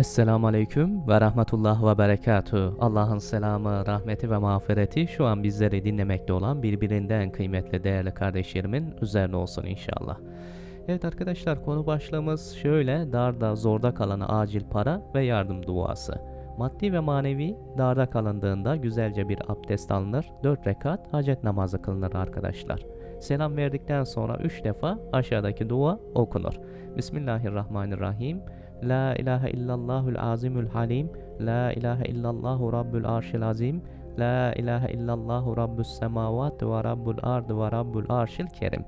Esselamu Aleyküm ve Rahmetullah ve Berekatuhu. Allah'ın selamı, rahmeti ve mağfireti şu an bizleri dinlemekte olan birbirinden kıymetli değerli kardeşlerimin üzerine olsun inşallah. Evet arkadaşlar konu başlığımız şöyle darda zorda kalana acil para ve yardım duası. Maddi ve manevi darda kalındığında güzelce bir abdest alınır, 4 rekat hacet namazı kılınır arkadaşlar. Selam verdikten sonra 3 defa aşağıdaki dua okunur. Bismillahirrahmanirrahim. La ilahe illallahul azimul halim. La ilahe illallahu rabbul arşil azim. La ilahe illallahu rabbus semavat ve rabbul ard ve rabbul arşil kerim.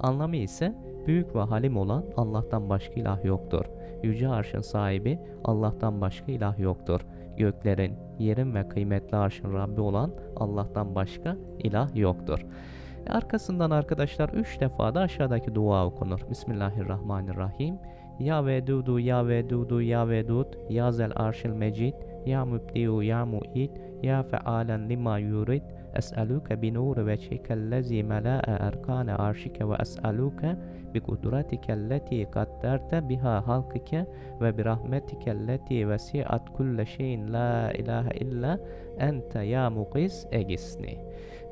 Anlamı ise büyük ve halim olan Allah'tan başka ilah yoktur. Yüce arşın sahibi Allah'tan başka ilah yoktur. Göklerin, yerin ve kıymetli arşın Rabbi olan Allah'tan başka ilah yoktur. Arkasından arkadaşlar 3 defa da aşağıdaki dua okunur. Bismillahirrahmanirrahim. Ya vedudu ya vedudu ya vedud ya zel arşil mecid ya mübdiu ya muid ya fealen lima yurid es'aluke bi nur veçhikellezi mela'e erkane arşike ve es'aluke bi kudretikelleti kadderte biha halkike ve bi rahmetikelleti vesiat kulle şeyin la ilahe illa ente ya muqiz egisni.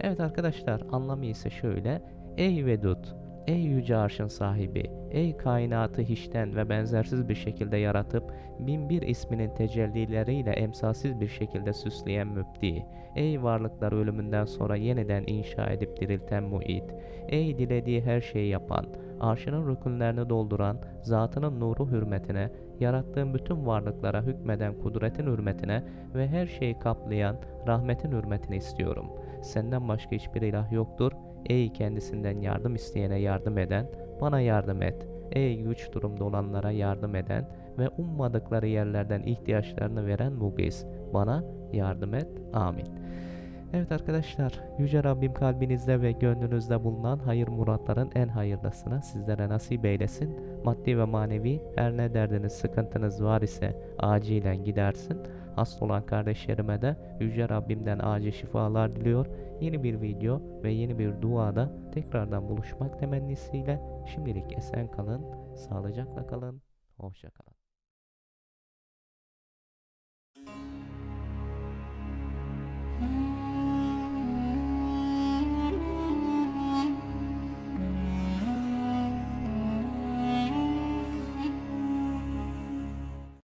Evet arkadaşlar anlamı ise şöyle. Ey Vedud, ey yüce arşın sahibi, ey kainatı hiçten ve benzersiz bir şekilde yaratıp bin bir isminin tecellileriyle emsalsiz bir şekilde süsleyen mübdi, ey varlıklar ölümünden sonra yeniden inşa edip dirilten muid, ey dilediği her şeyi yapan, arşının rükünlerini dolduran, zatının nuru hürmetine, yarattığın bütün varlıklara hükmeden kudretin hürmetine ve her şeyi kaplayan rahmetin hürmetine istiyorum. Senden başka hiçbir ilah yoktur. Ey kendisinden yardım isteyene yardım eden, bana yardım et. Ey güç durumda olanlara yardım eden ve ummadıkları yerlerden ihtiyaçlarını veren Mugiz, bana yardım et. Amin. Evet arkadaşlar, Yüce Rabbim kalbinizde ve gönlünüzde bulunan hayır muratların en hayırlısını sizlere nasip eylesin. Maddi ve manevi her ne derdiniz, sıkıntınız var ise acilen gidersin. Hasta olan kardeşlerime de Yüce Rabbimden acil şifalar diliyor. Yeni bir video ve yeni bir duada tekrardan buluşmak temennisiyle şimdilik esen kalın, sağlıcakla kalın, hoşça kalın.